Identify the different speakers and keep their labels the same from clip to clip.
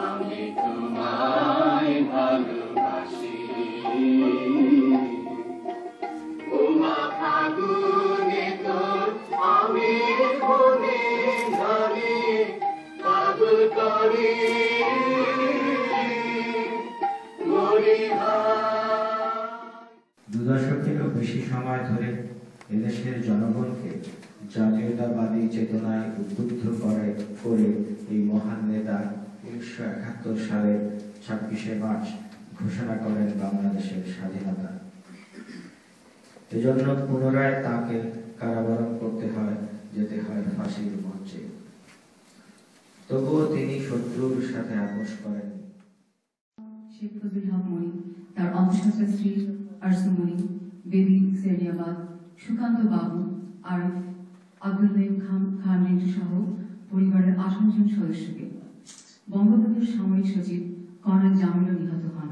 Speaker 1: আমি তোমায় ভালোবাসি। উমা ফাগুনে তোর আমি মনে ধরে পাগল করে। মরি ভাই
Speaker 2: দু বেশি সময় ধরে এদেশের জনগণকে জাতীয়তাবাদী চেতনায় উদ্বুদ্ধ করে করে এই মহান নেতা উনিশশো একাত্তর সালের ছাব্বিশে মার্চ ঘোষণা করেন বাংলাদেশের স্বাধীনতা। এজন্য পুনরায় তাকে কারাবরণ করতে হয়, যেতে হয় ফাঁসির মঞ্চে। তবুও তিনি শত্রুর সাথে আপোষ করেন।
Speaker 3: শেখ ফজল হক মনি তার অন্তঃসত্ত্বা স্ত্রী আরসুমণি বেবি সেরিয়াবাদ সুকান্ত বাবু আরিফ আব্দুল খান খান সহ পরিবারের আঠারো জন সদস্যকে। বঙ্গবন্ধুর সামরিক সচিব কর্নেল জামিলও নিহত হন।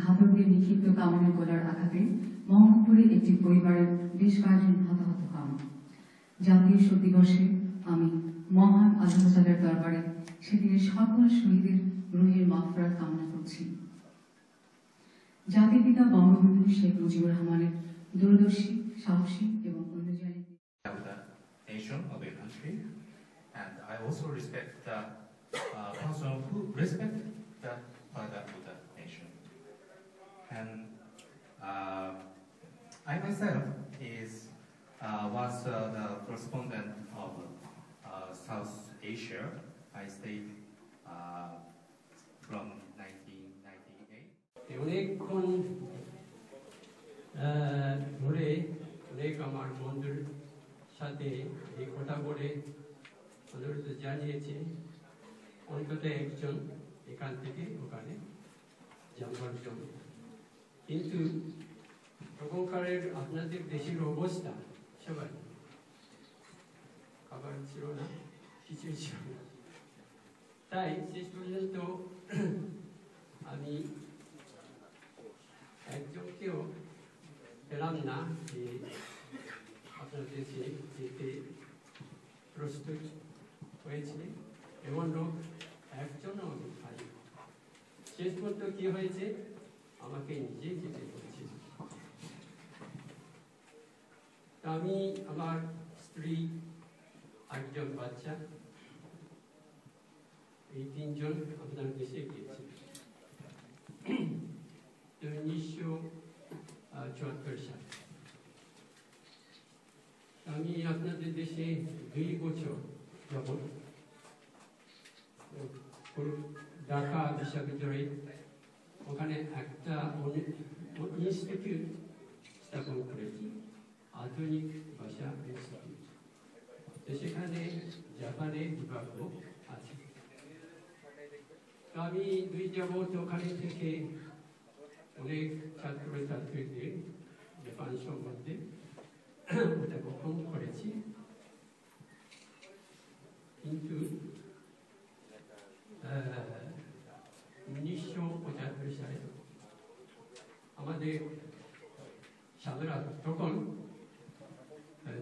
Speaker 3: ঘাতকদের নিক্ষিপ্ত কামানের গোলার আঘাতে মোহাম্মদপুরে একটি পরিবারের বেশ কয়েকজন হতাহত হন। জাতীয় শোক দিবসে আমি মহান আল্লাহ দরবারে সেদিনের সকল শহীদের রুহের মাগফিরাত কামনা করছি। জাতির পিতা বঙ্গবন্ধু শেখ মুজিবুর রহমানের দূরদর্শী সাহসী এবং অনুযায়ী
Speaker 4: of the nation of the country, and I also respect the uh, person who respect the father of the nation. And uh, I myself is uh, was uh, the correspondent of uh, South Asia. I stayed uh, from 1998.
Speaker 5: অনেকক্ষণ আহ, ধরে অনেক আমার বন্ধুর সাথে এই কথা বলে অনুরোধ জানিয়েছে। অন্তত একজন এখান থেকে ওখানে যাওয়ার জন্য। কিন্তু তখনকারের আপনাদের দেশের অবস্থা, সবাই খাবার ছিল না কিছুই ছিল না। তাই শেষ পর্যন্ত আমি একজনকেও পেলাম না, যে দেশে যেতে প্রস্তুত হয়েছে এমন লোক একজনও আমি শেষ পর্যন্ত কি হয়েছে? আমাকে নিজে যেতে হয়েছে আমি আমার স্ত্রী একজন বাচ্চা, এই তিনজন আপনার দেশে গিয়েছে উনিশশো চুয়াত্তর সাল আমি আপনাদের দেশে দুই বছর যখন ঢাকা বিশ্ববিদ্যালয়ে ওখানে একটা ইনস্টিটিউট স্থাপন করেছি, আধুনিক ভাষা ইনস্টিটিউট। তো সেখানে জাপানে বিভাগ আছে। তো আমি দুই যাবত ওখানে থেকে অনেক ছাত্র ছাত্রীদের জাপান সম্বন্ধে ওটা গ্রহণ করেছি কিন্তু উনিশশো পঁচাত্তর সালে আমাদের সাধুরা তখন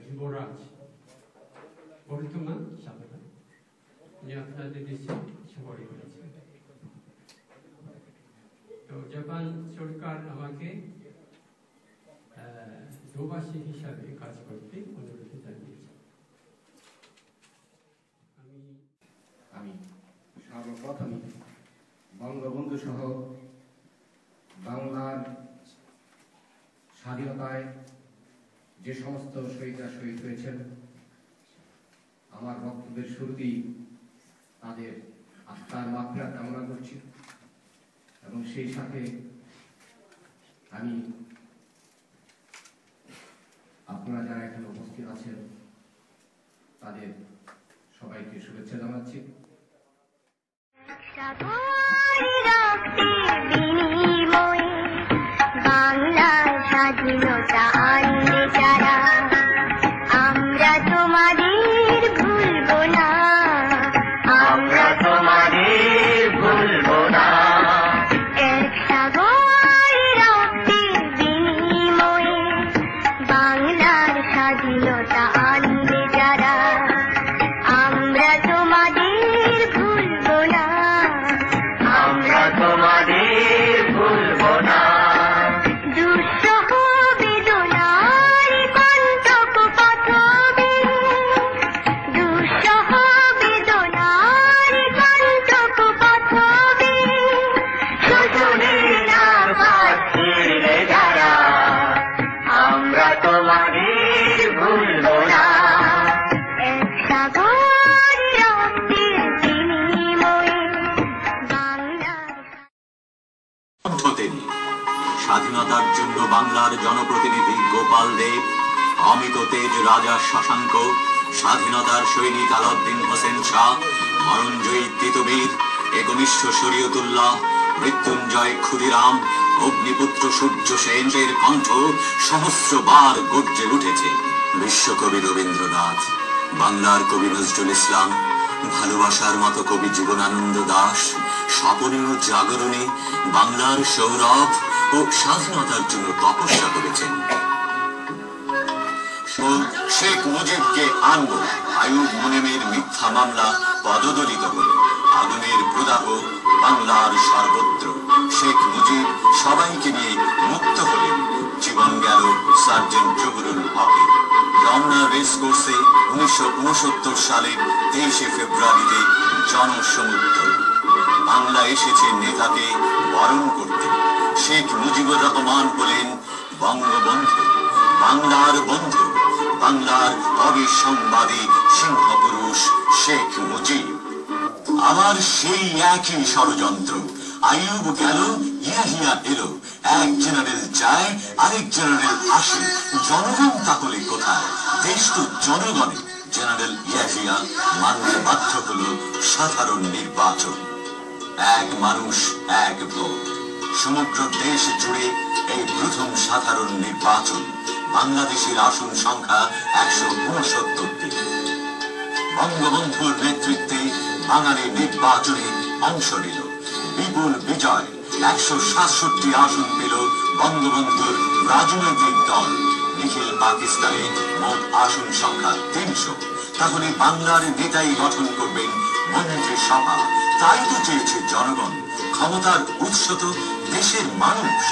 Speaker 5: যুবরাজ বর্তমান সাধুরা উনি আপনাদের দেশে সফরে করেছে তো জাপান সরকার আমাকে প্রবাসী হিসাবে কাজ করতে অনুরোধ জানিয়েছে আমি
Speaker 6: আমি সর্বপ্রথমে বঙ্গবন্ধু সহ বাংলার স্বাধীনতায় যে সমস্ত শহীদরা শহীদ হয়েছেন আমার বক্তব্যের শুরুতেই তাদের আত্মার মাত্রা কামনা করছি এবং সেই সাথে আমি আপনারা যারা এখানে উপস্থিত আছেন তাদের সবাইকে শুভেচ্ছা জানাচ্ছি।
Speaker 7: যারা। আমরা বাংলার স্বাধীনতা
Speaker 8: বাংলার জনপ্রতিনিধি গোপাল দেব, অমিত তেজ, রাজা শশাঙ্ক, স্বাধীনতার সৈনিক আলাউদ্দিন হোসেন শাহ মরণজয়ী তিতুবীর, একনিষ্ঠ শরীয়তুল্লাহ, মৃত্যুঞ্জয় ক্ষুদিরাম, অগ্নিপুত্র সূর্য সেনের কণ্ঠ সহস্রবার গর্জে উঠেছে। বিশ্বকবি রবীন্দ্রনাথ, বাংলার কবি নজরুল ইসলাম, ভালোবাসার মতো কবি জীবনানন্দ দাস স্বপনেও জাগরণে বাংলার সৌরভ ও স্বাধীনতার জন্য তপস্যা করেছেন। শেখ মুজিবকে আনব। আয়ুব মুনিমের মিথ্যা মামলা পদদলিত হল আগুনের প্রদাহ বাংলার সর্বত্র। শেখ মুজিব সবাইকে নিয়ে মুক্ত হলেন। জীবন গেল সার্জেন্ট জহুরুল হকের। রমনা রেস কোর্সে উনিশশো উনসত্তর সালে তেইশে ফেব্রুয়ারিতে জনসমুদ্র। বাংলা এসেছে নেতাকে বরণ করতে। শেখ মুজিবুর রহমান হলেন বঙ্গবন্ধু। বাংলার বন্ধু। বাংলার অবিসংবাদী সিংহপুরুষ শেখ মুজিব। আবার সেই একই ষড়যন্ত্র। আইয়ুব গেল, ইয়াহিয়া এলো। এক জেনারেল যায় আরেক জেনারেল আসে। জনগণ তাহলে কোথায়? দেশ তো জনগণে। জেনারেল ইয়াহিয়া মানতে বাধ্য হলো সাধারণ নির্বাচন। এক মানুষ, এক ভোট সমগ্র দেশ জুড়ে এই প্রথম সাধারণ নির্বাচন, বাংলাদেশের আসন সংখ্যা একশো উনসত্তরটি। বঙ্গবন্ধুর নেতৃত্বে বাঙালি নির্বাচনে অংশ নিল। বিপুল বিজয়, একশো সাতষট্টি আসন পেল বঙ্গবন্ধুর রাজনৈতিক দল। নিখিল পাকিস্তানে মোট আসন সংখ্যা তিনশো। তাহলে বাংলার নেতাই গঠন করবেন মন্ত্রিসভা তাই তো চেয়েছে জনগণ। ক্ষমতার উৎস তো দেশের মানুষ।